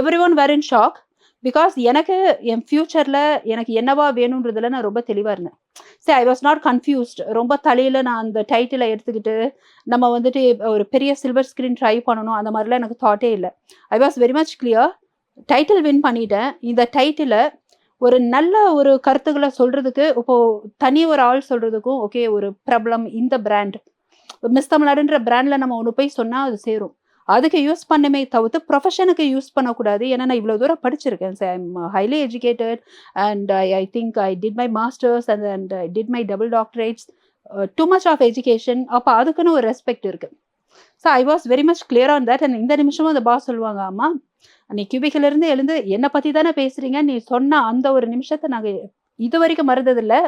Everyone were in shock because எனக்கு என் ஃப்யூச்சரில் எனக்கு என்னவா வேணுன்றதுல நான் ரொம்ப தெளிவாக இருந்தேன். சரி ஐ வாஸ் நாட் கன்ஃபியூஸ்ட் ரொம்ப தலையில் நான் அந்த டைட்டிலை எடுத்துக்கிட்டு நம்ம வந்துட்டு ஒரு பெரிய சில்வர் ஸ்க்ரீன் ட்ரை பண்ணணும் அந்த மாதிரிலாம் எனக்கு தாட்டே இல்லை. I was very much clear title win பண்ணிட்டேன். இந்த டைட்டிலை ஒரு நல்ல ஒரு கருத்துக்களை சொல்றதுக்கு இப்போ தனி ஒரு ஆள் சொல்றதுக்கும் ஓகே ஒரு பிரபலம் இந்த பிராண்ட் மிஸ் தமிழ்நாடுன்ற பிராண்ட்ல நம்ம ஒன்று போய் சொன்னால் அது சேரும். அதுக்கு யூஸ் பண்ணுமே தவிர்த்து ப்ரொஃபஷனுக்கு யூஸ் பண்ணக்கூடாது. ஏன்னா நான் இவ்வளோ தூரம் படிச்சிருக்கேன். Sir I'm highly educated and I I think I did my masters and and I did my double doctorates too much of education அப்போ அதுக்குன்னு ஒரு ரெஸ்பெக்ட் இருக்கு. So I was very much clear on that and இந்த நிமிஷமும் அந்த பாஸ் சொல்லுவாங்க ஆமா நீ cubicle இருந்து எழுந்து என்னை பற்றி தானே பேசுறீங்க? நீ சொன்ன அந்த ஒரு நிமிஷத்தை நாங்கள் இது வரைக்கும் மறந்ததில்லை.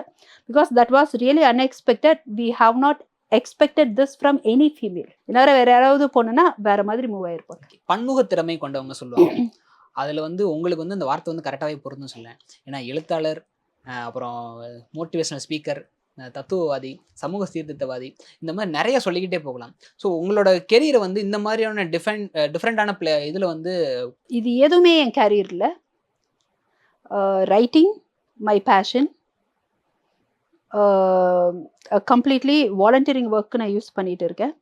Because that was really unexpected we have not expected this from any female எல்லாரும் வேற யாராவது பொண்ணுன்னா வேற மாதிரி மூவ் ஆயிருப்பாங்க பன்முக திறமை கொண்டவங்க சொல்லுவாங்க. அதில் வந்து உங்களுக்கு வந்து அந்த வார்த்தை வந்து கரெக்டாகவே பொருந்தும் சொல்லேன் ஏன்னா எழுத்தாளர் அப்புறம் மோட்டிவேஷனல் ஸ்பீக்கர் தத்துவவாதி சமூக சீர்திருத்தவாதி இந்த மாதிரி நிறைய சொல்லிக்கிட்டே போகலாம். ஸோ உங்களோட கெரியரை வந்து இந்த மாதிரியான டிஃப்ரெண்ட் டிஃப்ரெண்ட்டான பிளே இதில் வந்து இது எதுவுமே என் கேரியரில் writing my passion completely volunteering work நான் யூஸ் பண்ணிட்டு இருக்கேன்.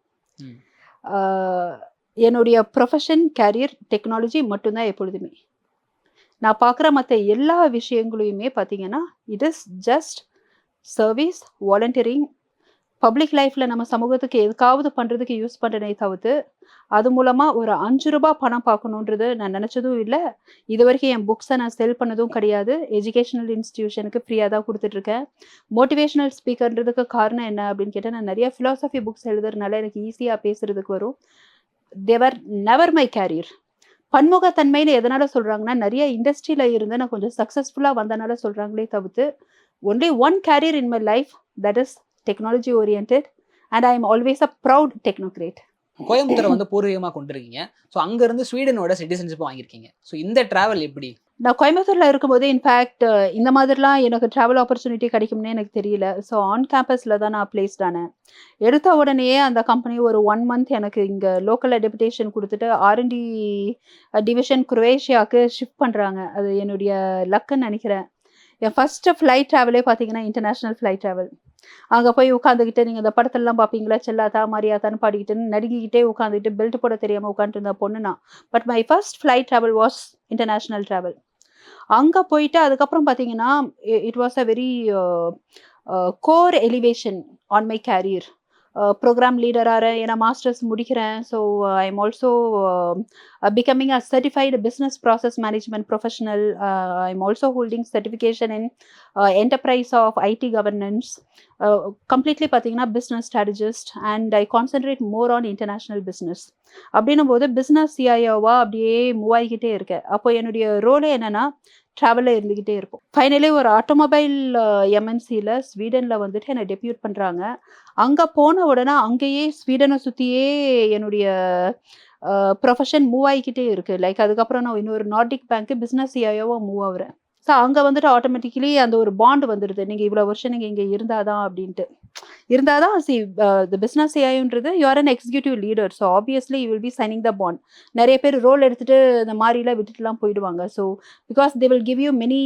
என்னுடைய ப்ரொஃபஷன் கேரியர் டெக்னாலஜி மட்டும்தான் எப்பொழுதுமே. நான் பார்க்குற மற்ற எல்லா விஷயங்களையுமே பார்த்தீங்கன்னா it is just service volunteering public லைஃப்பில் நம்ம சமூகத்துக்கு எதுக்காவது பண்றதுக்கு யூஸ் பண்ணுறனே தவிர்த்து அது மூலமா ஒரு அஞ்சு ரூபாய் பணம் பார்க்கணுன்றது நான் நினச்சதும் இல்லை. இது வரைக்கும் என் புக்ஸை நான் செல் பண்ணதும் கிடையாது. எஜுகேஷனல் இன்ஸ்டிடியூஷனுக்கு ஃப்ரீயாக தான் கொடுத்துட்ருக்கேன். மோட்டிவேஷனல் ஸ்பீக்கர்ன்றதுக்கு காரணம் என்ன அப்படின்னு கேட்டால் நான் நிறைய ஃபிலாசபி புக்ஸ் எழுதுறதுனால எனக்கு ஈஸியாக பேசுறதுக்கு வரும். தேவர் நெவர் மை கேரியர் பன்முகத்தன்மைன்னு எதனால சொல்றாங்கன்னா நிறைய இண்டஸ்ட்ரியில இருந்து நான் கொஞ்சம் சக்ஸஸ்ஃபுல்லா வந்தனால சொல்றாங்களே தவிர்த்து only one career in my life that is technology orient and I am always a proud technocrat கோயம்புத்தூரை வந்து பூர்வீகமாக கொண்டிருக்கீங்க. ஸோ அங்கேருந்து ஸ்வீடனோட சிட்டிசன்ஷிப் வாங்கியிருக்கீங்க. ஸோ இந்த டிராவல் எப்படி? நான் கோயம்புத்தூர்ல இருக்கும்போது இன்ஃபேக்ட் இந்த மாதிரிலாம் எனக்கு ட்ராவல் ஆப்பர்ச்சுனிட்டி கிடைக்கும்னு எனக்கு தெரியல. ஸோ ஆன் கேம்பஸில் தான் நான் பிளேஸ்ட் ஆனேன் எடுத்த உடனேயே அந்த கம்பெனி ஒரு ஒன் மந்த் எனக்கு இங்கே லோக்கல் டெபுடேஷன் கொடுத்துட்டு ஆர்என்டி டிவிஷன் குரோவேஷியாவுக்கு ஷிஃப்ட் பண்ணுறாங்க அது என்னுடைய லக்குன்னு நினைக்கிறேன். என் ஃபர்ஸ்ட் ஃப்ளைட் ட்ராவலே பார்த்தீங்கன்னா இன்டர்நேஷ்னல் ஃப்ளைட் ட்ராவல் அங்கே போய் உட்காந்துக்கிட்டு நீங்கள் இந்த படத்துலலாம் பார்ப்பீங்களா செல்லாத்தா மாரியாத்தான்னு பாடிக்கிட்டு நடுங்கிக்கிட்டே உட்காந்துக்கிட்டு பெல்ட் போட தெரியாமல் உட்காந்துட்டு இருந்த பொண்ணு நான் but my first flight travel was international travel அங்கே போயிட்டு அதுக்கப்புறம் பார்த்தீங்கன்னா it was a very core elevation on my career program லீடராக ஏன்னா மாஸ்டர்ஸ் முடிக்கிறேன். So I am also becoming a certified business process management professional I am also holding certification in enterprise of IT governance completely பார்த்தீங்கன்னா business strategist and I concentrate more on international business அப்படின்னும் போது பிஸ்னஸ் சிஐஓவா அப்படியே மூவ் ஆகிக்கிட்டே இருக்கேன். அப்போ என்னுடைய ரோலே என்னன்னா ட்ராவலில் இருந்துக்கிட்டே இருக்கும். ஃபைனலி ஒரு ஆட்டோமொபைல் எம்என்சியில் ஸ்வீடனில் வந்துட்டு என்னை டெபியூட் பண்ணுறாங்க அங்கே போன உடனே அங்கேயே ஸ்வீடனை சுற்றியே என்னுடைய ப்ரொஃபஷன் மூவ் ஆகிக்கிட்டே இருக்குது லைக் அதுக்கப்புறம் நான் இன்னொரு நார்டிக் பேங்க்கு பிஸ்னஸ் சிஐஓவாக மூவ் ஆகுறேன். ஸோ அங்கே வந்துட்டு ஆட்டோமேட்டிக்கலி அந்த ஒரு பாண்ட் வந்துடுது நீங்கள் இவ்வளோ வருஷம் நீங்கள் இங்கே இருந்தாதான் அப்படின்ட்டு. இருந்தாதான் see the business ஏஐன்றது you're an executive leader so obviously you will be signing the bond நிறைய பேர் ரோல் எடுத்துட்டு இந்த மாதிரிலாம் விட்டுட்டுலாம் போயிடுவாங்க. So because they will give you many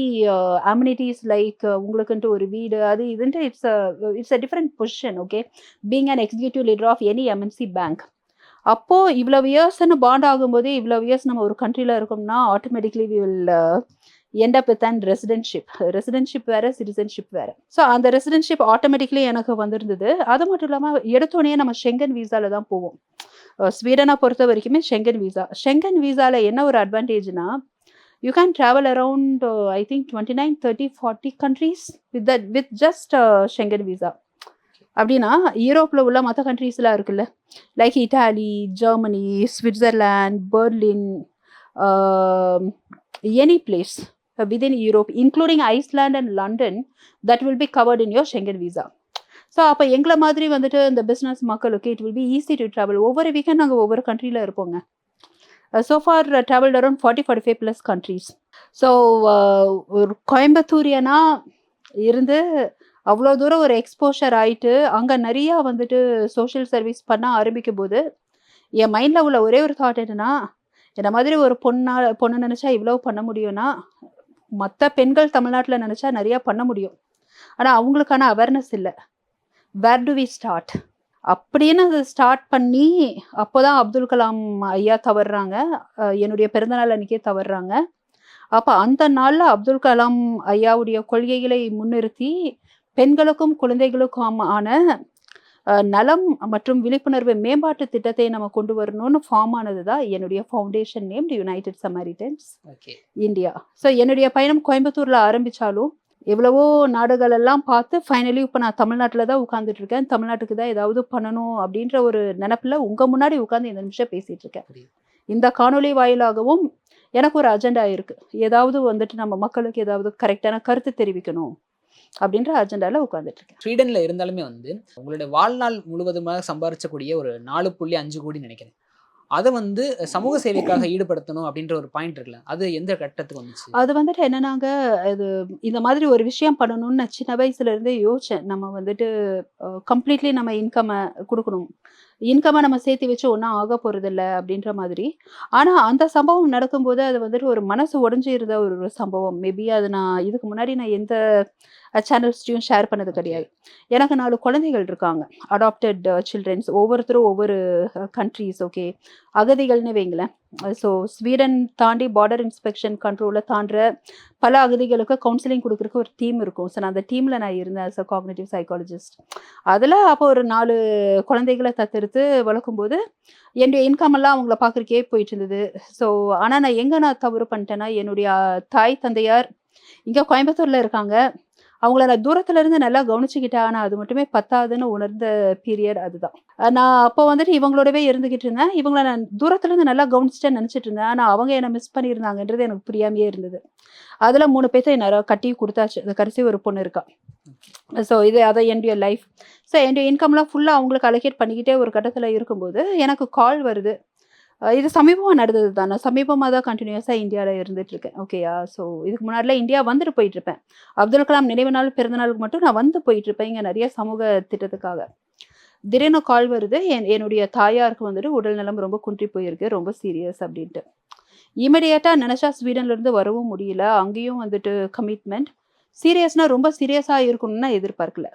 amenities like உங்களுக்குன்ட்டு ஒரு வீடு அது இதுன்ட்டு it's it's a different position okay being an executive leader of any MNC bank அப்போ இவ்வளவு இயர்ஸ்னு பாண்ட் ஆகும்போது இவ்வளவு இயர்ஸ் நம்ம ஒரு கண்ட்ரியில் இருக்கோம்னா automatically we will end up with and residentship residentship வேற சிட்டிசன்ஷிப் வேற. ஸோ அந்த ரெசிடென்ஷிப் ஆட்டோமேட்டிக்லி எனக்கு வந்திருந்தது. அது மட்டும் இல்லாமல் எடுத்தோடனே நம்ம ஷெங்கன் வீசால தான் போவோம். ஸ்வீடனை பொறுத்த வரைக்குமே ஷெங்கன் வீசா ஷெங்கன் வீசால என்ன ஒரு அட்வான்டேஜ்னா you can travel around I think twenty nine thirty forty countries with that with just Schengen visa அப்படின்னா யூரோப்பில் உள்ள மற்ற கண்ட்ரீஸ்லாம் இருக்குல்ல? Like Italy Germany Switzerland Berlin any place within Europe, including Iceland and London, that will be covered in your Schengen visa. So அப்போ எங்களை மாதிரி வந்துட்டு இந்த பிஸ்னஸ் மக்களுக்கு it will be easy to travel ஒவ்வொரு வீக்கெண்ட் நாங்கள் ஒவ்வொரு கண்ட்ரியில் இருப்போங்க. So for travel around forty forty five plus countries so ஒரு கோயம்புத்தூரியனா இருந்து அவ்வளோ தூரம் ஒரு எக்ஸ்போஷர் ஆயிட்டு அங்கே நிறையா வந்துட்டு சோஷியல் சர்வீஸ் பண்ண ஆரம்பிக்கும் போது என் மைண்டில் உள்ள ஒரே ஒரு தாட் என்னன்னா என்ன மாதிரி ஒரு பொண்ணா பொண்ணு நினச்சா இவ்வளோ பண்ண முடியும்னா மற்ற பெண்கள் தமிழ்நாட்டில் நினச்சா நிறையா பண்ண முடியும். ஆனால் அவங்களுக்கான அவேர்னஸ் இல்லை. வேர் டு வி ஸ்டார்ட் அப்படின்னு அதை ஸ்டார்ட் பண்ணி அப்போதான் அப்துல் கலாம் ஐயா தவறுறாங்க. என்னுடைய பிறந்தநாள் அன்னைக்கே தவறுறாங்க. அப்போ அந்த நாளில் அப்துல் கலாம் ஐயாவுடைய கொள்கைகளை முன்னிறுத்தி பெண்களுக்கும் குழந்தைகளுக்கும் ஆன நலம் மற்றும் விழிப்புணர்வு மேம்பாட்டு திட்டத்தை நம்ம கொண்டு வரணும்னு ஃபார்ம் ஆனது தான் என்னுடைய foundation name United Samaritans India so என்னுடைய பயணம் கோயம்புத்தூர்ல ஆரம்பிச்சாலும் எவ்வளவோ நாடுகள் எல்லாம் பார்த்து ஃபைனலி இப்போ நான் தமிழ்நாட்டில் தான் உட்கார்ந்துட்டு இருக்கேன். தமிழ்நாட்டுக்கு தான் ஏதாவது பண்ணணும் அப்படின்ற ஒரு நினப்பில் உங்க முன்னாடி உட்கார்ந்து இந்த நிமிஷம் பேசிட்டு இருக்கேன். இந்த காணொளி வாயிலாகவும் எனக்கு ஒரு அஜெண்டா இருக்கு. ஏதாவது வந்துட்டு நம்ம மக்களுக்கு ஏதாவது கரெக்டான கருத்து தெரிவிக்கணும். அப்படின்ற அஜெண்டால உட்கார்ந்துட்டு இருக்கேன் ஸ்வீடன்ல இருந்தாலுமே வந்து உங்களுடைய வாழ்நாள் முழுவதுமாக சம்பாரிச்சக்கூடிய ஒரு நாலு புள்ளி அஞ்சு கோடி நினைக்கிறேன். அதை வந்து சமூக சேவைக்காக ஈடுபடுத்தணும் அப்படின்ற ஒரு பாயிண்ட் இருக்குல்ல அது எந்த கட்டத்துக்கு வந்துச்சு? அது வந்துட்டு என்னன்னாங்க இது இந்த மாதிரி ஒரு விஷயம் பண்ணணும்னு நான் சின்ன வயசுல இருந்தே யோசிச்சேன். நம்ம வந்துட்டு கம்ப்ளீட்லி நம்ம இன்கம்மை கொடுக்கணும். இன்கம்மை நம்ம சேர்த்து வச்சு ஒன்றும் ஆக போறதில்ல அப்படின்ற மாதிரி. ஆனா அந்த சம்பவம் நடக்கும்போது அது வந்துட்டு ஒரு மனசு உடைஞ்சு இருந்த ஒரு சம்பவம். மேபி அது நான் இதுக்கு முன்னாடி நான் எந்த சேனல்ஸ்டையும் ஷேர் பண்ணது கிடையாது. எனக்கு நாலு குழந்தைகள் இருக்காங்க. அடாப்டட் சில்ட்ரன்ஸ் ஒவ்வொருத்தரும் ஒவ்வொரு கண்ட்ரீஸ் ஓகே அகதிகள்னு வைங்களேன். ஸோ ஸ்வீடன் தாண்டி பார்டர் இன்ஸ்பெக்ஷன் கண்ட்ரோலில் தாண்டுற பல அகதிகளுக்கு கவுன்சிலிங் கொடுக்குறக்கு ஒரு டீம் இருக்கும். ஸோ நான் அந்த டீமில் நான் இருந்தேன் as a காக்னேட்டிவ் சைக்காலஜிஸ்ட் அதில் அப்போ ஒரு நாலு குழந்தைகளை தத்தெடுத்து வளர்க்கும்போது என்னுடைய இன்கம் எல்லாம் அவங்கள பார்க்குறக்கே போயிட்டு இருந்தது. ஸோ ஆனால் நான் எங்கே நான் தவறு பண்ணிட்டேன்னா என்னுடைய தாய் தந்தையார் இங்கே கோயம்புத்தூரில் இருக்காங்க. அவங்கள நான் தூரத்துல இருந்து நல்லா கவனிச்சுக்கிட்டேன். ஆனால் அது மட்டுமே பத்தாதுன்னு உணர்ந்த பீரியட் அதுதான். நான் அப்போ வந்துட்டு இவங்களோடவே இருந்துகிட்டு இருந்தேன். இவங்கள நான் தூரத்துல இருந்து நல்லா கவனிச்சுட்டேன்னு நினச்சிட்டு இருந்தேன். ஆனால் அவங்க என்ன மிஸ் பண்ணியிருந்தாங்கன்றது எனக்கு புரியாமையே இருந்தது. அதில் மூணு பேர்த்த என்ன கட்டி கொடுத்தாச்சு. அந்த கடைசி ஒரு பொண்ணு இருக்கா. ஸோ இது அதை என்னுடைய லைஃப் ஸோ என்னுடைய இன்கம்லாம் ஃபுல்லாக அவங்களுக்கு அலோகேட் பண்ணிக்கிட்டே ஒரு கட்டத்தில் இருக்கும்போது எனக்கு கால் வருது. இது சமீபமாக நடந்தது தானே? சமீபமாக தான் கண்டினியூஸாக இந்தியாவில் இருந்துட்டு இருக்கேன் ஓகேயா ஸோ இதுக்கு முன்னாடிலாம் இந்தியா வந்துட்டு போயிட்டு இருப்பேன் அப்துல் கலாம் நினைவு நாள் பிறந்த நாளுக்கு மட்டும் நான் வந்து போயிட்டு இருப்பேன் இங்கே நிறைய சமூக திட்டத்துக்காக. திடீர்னு கால் வருது என் என்னுடைய தாயாருக்கு வந்துட்டு உடல் நலம் ரொம்ப குன்றி போயிருக்கு ரொம்ப சீரியஸ் அப்படின்ட்டு. இமிடியேட்டாக நினச்சா ஸ்வீடன்லேருந்து வரவும் முடியல. அங்கேயும் வந்துட்டு கமிட்மெண்ட் சீரியஸ்னா ரொம்ப சீரியஸாக இருக்கணும்னு எதிர்பார்க்கல.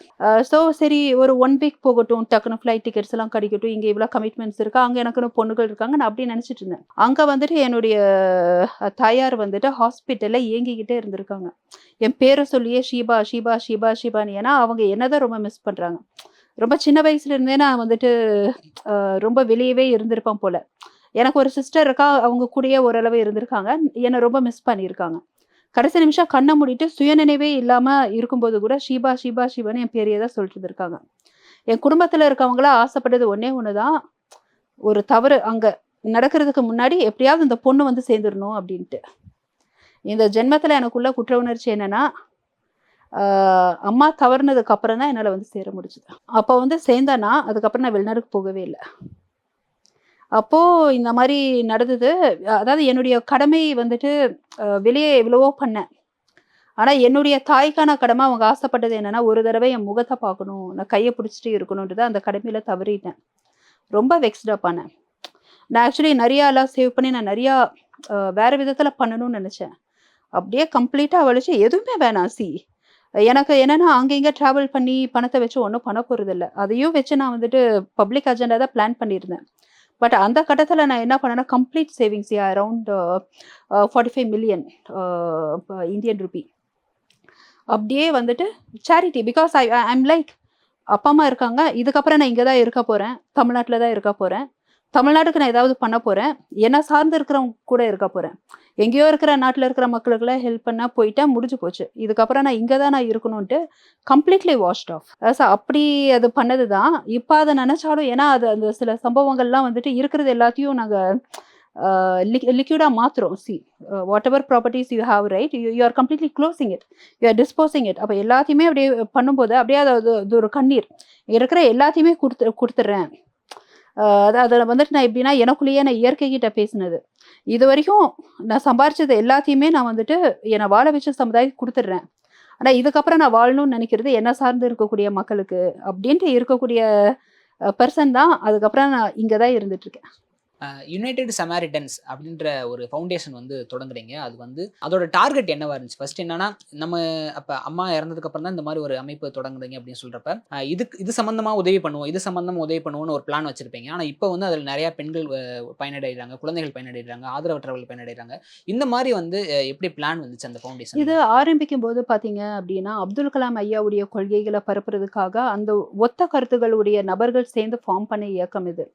ஸோ சரி ஒரு ஒன் வீக் போகட்டும் டக்குனு ஃப்ளைட் டிக்கெட்ஸ் எல்லாம் கிடைக்கட்டும் இங்கே இவ்வளோ கமிட்மெண்ட்ஸ் இருக்கா அங்கே எனக்குன்னு பொண்ணுகள் இருக்காங்க நான் அப்படி நினச்சிட்டு இருந்தேன். அங்கே வந்துட்டு என்னுடைய தாயார் வந்துட்டு ஹாஸ்பிட்டலில் இயங்கிக்கிட்டே இருந்திருக்காங்க. என் பேரை சொல்லியே ஷீபா ஷீபா ஷீபா ஷீபான்னு ஏன்னா அவங்க என்னதான் ரொம்ப மிஸ் பண்ணுறாங்க ரொம்ப சின்ன வயசுல இருந்தே நான் வந்துட்டு ரொம்ப வெளியவே இருந்திருப்பேன் போல. எனக்கு ஒரு சிஸ்டர் இருக்கா அவங்க கூடயே ஓரளவு இருந்திருக்காங்க என்னை ரொம்ப மிஸ் பண்ணியிருக்காங்க. கடைசி நிமிஷம் கண்ணை மூடிட்டு சுயநினைவே இல்லாம இருக்கும்போது கூட ஷீபா ஷீபா ஷீபான்னு என் பேரையே தான் சொல்லிட்டு இருக்காங்க. என் குடும்பத்துல இருக்கவங்கள ஆசைப்பட்டது ஒன்னே ஒண்ணுதான். ஒரு தவறு அங்க நடக்கிறதுக்கு முன்னாடி எப்படியாவது இந்த பொண்ணு வந்து சேர்ந்துடணும் அப்படின்ட்டு. இந்த ஜென்மத்துல எனக்குள்ள குற்ற உணர்ச்சி என்னன்னா அம்மா தவறுனதுக்கு அப்புறம் தான் என்னால வந்து சேர முடிச்சுது அப்போ வந்து சேர்ந்தேன்னா அதுக்கப்புறம் நான் வெளிநாடுக்கு போகவே இல்லை. அப்போது இந்த மாதிரி நடந்தது. அதாவது என்னுடைய கடமை வந்துட்டு வெளியே எவ்வளவோ பண்ணேன். ஆனால் என்னுடைய தாய்க்கான கடமை அவங்க ஆசைப்பட்டது என்னென்னா ஒரு தடவை என் முகத்தை பார்க்கணும் நான் கையை பிடிச்சிட்டு இருக்கணுன்றதை அந்த கடமையில் தவறிட்டேன். ரொம்ப வெக்ஸ்டா பண்ணேன் நான் ஆக்சுவலி நிறையா எல்லாம் சேவ் பண்ணி நான் நிறையா வேறு விதத்தில் பண்ணணும்னு நினச்சேன். அப்படியே கம்ப்ளீட்டாக வலிச்சு எதுவுமே வேணாம் சி. எனக்கு என்னென்னா அங்கே இங்கே டிராவல் பண்ணி பணத்தை வச்சு ஒன்றும் பண்ண போகிறதில்ல அதையும் வச்சு நான் வந்துட்டு பப்ளிக் அஜெண்டா தான் பிளான் பண்ணியிருந்தேன். பட் அந்த கட்டத்தில் நான் என்ன பண்ணேன்னா complete savings around forty five million Indian rupee அப்படியே வந்துட்டு charity because I I'm like அப்பா அம்மா இருக்காங்க. இதுக்கப்புறம் நான் இங்கே தான் இருக்க போகிறேன் தமிழ்நாட்டில் தான் இருக்க போகிறேன் தமிழ்நாட்டுக்கு நான் ஏதாவது பண்ண போகிறேன் என்ன சார்ந்து இருக்கிறவங்க கூட இருக்க போகிறேன் எங்கேயோ இருக்கிற நாட்டில் இருக்கிற மக்களுக்கெல்லாம் ஹெல்ப் பண்ண போயிட்டா முடிஞ்சு போச்சு. இதுக்கப்புறம் நான் இங்கே தான் நான் இருக்கணும்ன்ட்டு கம்ப்ளீட்லி வாஷ்ட் ஆஃப் ஸோ அப்படி அது பண்ணது தான் இப்போ அதை நினச்சாலும் ஏன்னா அது அந்த சில சம்பவங்கள்லாம் வந்துட்டு இருக்கிறது எல்லாத்தையும் நாங்கள் லிக்யூடாக மாற்றுறோம் see whatever properties you have right you you are completely closing it you are disposing it அப்போ எல்லாத்தையுமே அப்படியே பண்ணும்போது அப்படியே அது ஒரு கண்ணீர். இருக்கிற எல்லாத்தையுமே கொடுத்து கொடுத்துட்றேன். அதில் வந்துட்டு நான் எப்படின்னா எனக்குள்ளேயே நான் இயற்கைகிட்ட பேசினது. இது வரைக்கும் நான் சம்பாரிச்சது எல்லாத்தையுமே நான் வந்துட்டு என்னை வாழ வச்ச சமுதாயத்துக்கு கொடுத்துட்றேன். ஆனால் இதுக்கப்புறம் நான் வாழணும்னு நினைக்கிறது என்ன சார்ந்து இருக்கக்கூடிய மக்களுக்கு அப்படின்ட்டு இருக்கக்கூடிய பர்சன் தான். அதுக்கப்புறம் நான் இங்கே தான் இருந்துட்டுருக்கேன் யுனைடெட் சமாரிட்டன்ஸ் அப்படின்ற ஒரு ஃபவுண்டேஷன் வந்து தொடங்குறீங்க. அது வந்து அதோட டார்கெட் என்னவா இருந்துச்சு? ஃபர்ஸ்ட் என்னன்னா நம்ம அப்போ அம்மா இறந்ததுக்கு அப்புறம் தான் இந்த மாதிரி ஒரு அமைப்பு தொடங்குறீங்க அப்படின்னு சொல்றப்ப இதுக்கு இது சம்மந்தமாக உதவி பண்ணுவோம் இது சம்மந்தமாக உதவி பண்ணுவோம்னு ஒரு பிளான் வச்சிருப்பீங்க. ஆனால் இப்போ வந்து அதில் நிறையா பெண்கள் பயனடைகிறாங்க குழந்தைகள் பயனடைகிறாங்க ஆதரவற்றவர்கள் பயனடைகிறாங்க இந்த மாதிரி வந்து எப்படி பிளான் வந்துச்சு அந்த ஃபவுண்டேஷன் இது ஆரம்பிக்கும் போது பார்த்தீங்க அப்படின்னா அப்துல் கலாம் ஐயாவுடைய கொள்கைகளை பரப்புறதுக்காக அந்த ஒத்த கருத்துகளுடைய நபர்கள் சேர்ந்து ஃபார்ம் பண்ண இயக்கம் இது.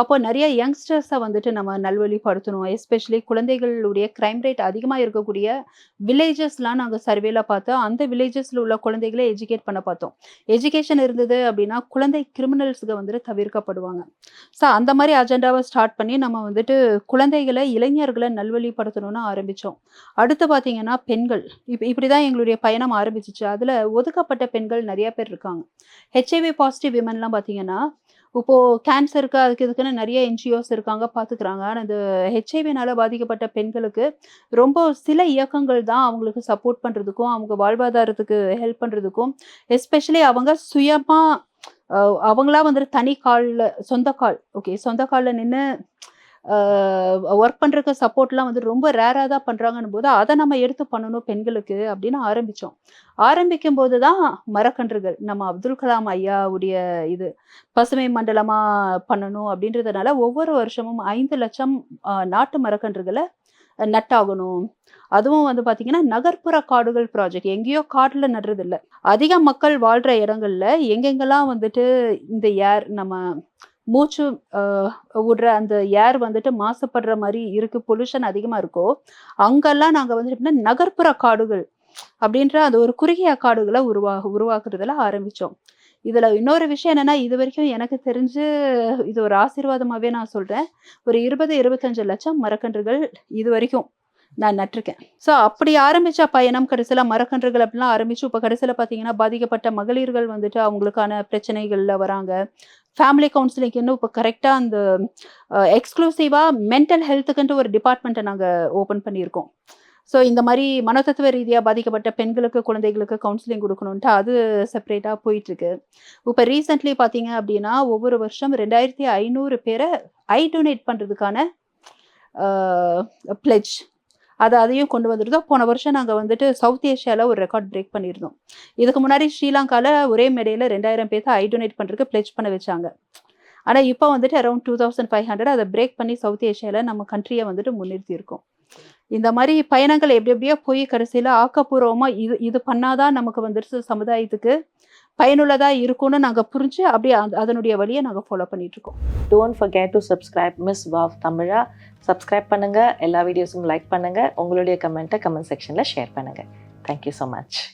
அப்போ நிறைய யங்ஸ்டர்ஸ் வந்துட்டு நம்ம நல்வழிப்படுத்தணும். எஸ்பெஷலி குழந்தைகளுடைய கிரைம் ரேட் அதிகமாக இருக்கக்கூடிய வில்லேஜஸ்லாம் நாங்கள் சர்வேல பார்த்தோம் அந்த வில்லேஜஸில் உள்ள குழந்தைகளை எஜுகேட் பண்ண பார்த்தோம். எஜுகேஷன் இருந்தது அப்படின்னா குழந்தை கிரிமினல்ஸுக்கு வந்துட்டு தவிர்க்கப்படுவாங்க. ஸோ அந்த மாதிரி அஜெண்டாவை ஸ்டார்ட் பண்ணி நம்ம வந்துட்டு குழந்தைகளை இளைஞர்களை நல்வழிப்படுத்தணும்னு ஆரம்பித்தோம் அடுத்து பார்த்தீங்கன்னா பெண்கள். இப்போ இப்படி தான் எங்களுடைய பயணம் ஆரம்பிச்சிச்சு. அதில் ஒதுக்கப்பட்ட பெண்கள் நிறைய பேர் இருக்காங்க. ஹெச்ஐவி பாசிட்டிவ் விமன்லாம் பார்த்தீங்கன்னா இப்போது கேன்சருக்கு அதுக்கு இதுக்குன்னு நிறைய என்ஜிஓஸ் இருக்காங்க பார்த்துக்கிறாங்க ஆனால் இந்த ஹெச்ஐவினால் பாதிக்கப்பட்ட பெண்களுக்கு ரொம்ப சில இயக்கங்கள் தான் அவங்களுக்கு சப்போர்ட் பண்ணுறதுக்கும் அவங்க வாழ்வாதாரத்துக்கு ஹெல்ப் பண்ணுறதுக்கும் எஸ்பெஷலி அவங்க சுயமாக அவங்களா வந்துட்டு தனி காலில் சொந்த கால் ஓகே சொந்த காலில் நின்று ஒர்க் பண்ணுறக்கு சப்போர்ட்லாம் வந்து ரொம்ப ரேராக தான் பண்ணுறாங்கன்னு போது அதை நம்ம எடுத்து பண்ணணும் பெண்களுக்கு அப்படின்னு ஆரம்பித்தோம் ஆரம்பிக்கும் போது தான் மரக்கன்றுகள் நம்ம அப்துல் கலாம் ஐயாவுடைய இது பசுமை மண்டலமாக பண்ணணும் அப்படின்றதுனால ஒவ்வொரு வருஷமும் ஐந்து லட்சம் நாட்டு மரக்கன்றுகளை நட்டாகணும். அதுவும் வந்து பார்த்தீங்கன்னா நகர்ப்புற காடுகள் ப்ராஜெக்ட் எங்கேயோ காட்டில் நடுறது இல்ல அதிக மக்கள் வாழ்கிற இடங்கள்ல எங்கெங்கெல்லாம் வந்துட்டு இந்த ஏர் நம்ம மூச்சு விடுற அந்த ஏர் வந்துட்டு மாசுபடுற மாதிரி இருக்கு பொல்யூஷன் அதிகமாக இருக்கோ அங்கெல்லாம் நாங்கள் வந்துட்டு எப்படின்னா நகர்ப்புற காடுகள் அப்படின்ற அந்த ஒரு குறுகிய காடுகளை உருவா உருவாக்குறதுல ஆரம்பித்தோம் இதில் இன்னொரு விஷயம் என்னன்னா இது வரைக்கும் எனக்கு தெரிஞ்சு இது ஒரு ஆசீர்வாதமாகவே நான் சொல்கிறேன் ஒரு இருபது இருபத்தஞ்சு லட்சம் மரக்கன்றுகள் இது வரைக்கும் நான் நட்டிருக்கேன். ஸோ அப்படி ஆரம்பிச்ச பயணம் கடைசியில் மரக்கன்றுகள் அப்படிலாம் ஆரம்பிச்சு இப்போ கடைசியில் பார்த்தீங்கன்னா பாதிக்கப்பட்ட மகளிர்கள் வந்துட்டு அவங்களுக்கான பிரச்சனைகளில் வராங்க. ஃபேமிலி கவுன்சிலிங் இன்னும் இப்போ கரெக்டாக அந்த எக்ஸ்க்ளூசிவாக மென்டல் ஹெல்த்துக்குன்ட்டு ஒரு டிபார்ட்மெண்ட்டை நாங்கள் ஓப்பன் பண்ணியிருக்கோம். ஸோ இந்த மாதிரி மனோதத்துவ ரீதியாக பாதிக்கப்பட்ட பெண்களுக்கு குழந்தைகளுக்கு கவுன்சிலிங் கொடுக்கணுன்ட்டு அது செப்பரேட்டாக போயிட்டுருக்கு. இப்போ ரீசெண்ட்லி பார்த்தீங்க அப்படின்னா ஒவ்வொரு வருஷம் ரெண்டாயிரத்தி ஐநூறு பேரை ஐ டொனேட் பண்ணுறதுக்கான பிளெஜ் அது அதையும் கொண்டு வந்துருந்தோம். போன வருஷம் நாங்கள் வந்துட்டு சவுத் ஏஷியாவில் ஒரு ரெக்கார்ட் பிரேக் பண்ணியிருந்தோம். இதுக்கு முன்னாடி ஸ்ரீலங்காவில் ஒரே மேடையில் ரெண்டாயிரம் பேர்த்த ஐ டொனேட் பண்ணுறதுக்கு பிளெஜ் பண்ண வச்சாங்க. ஆனால் இப்போ வந்துட்டு around two thousand five hundred அதை பிரேக் பண்ணி சவுத் ஏஷியாவில் நம்ம கண்ட்ரியை வந்துட்டு முன்னிறுத்தியிருக்கோம். இந்த மாதிரி பயணங்கள் எப்படி எப்படியோ போய் கடைசியில் ஆக்கப்பூர்வமாக இது இது பண்ணாதான் நமக்கு வந்துட்டு சமுதாயத்துக்கு. பயனுள்ளதாக இருக்கும்னு நாங்கள் புரிஞ்சு அப்படியே அதனுடைய வழியை நாங்கள் ஃபாலோ பண்ணிகிட்ருக்கோம் இருக்கோம் don't forget to subscribe Miss wow Tamizha subscribe பண்ணுங்கள் எல்லா வீடியோஸும் லைக் பண்ணுங்கள் உங்களுடைய கமெண்ட்டை கமெண்ட் செக்ஷனில் ஷேர் பண்ணுங்க. Thank you so much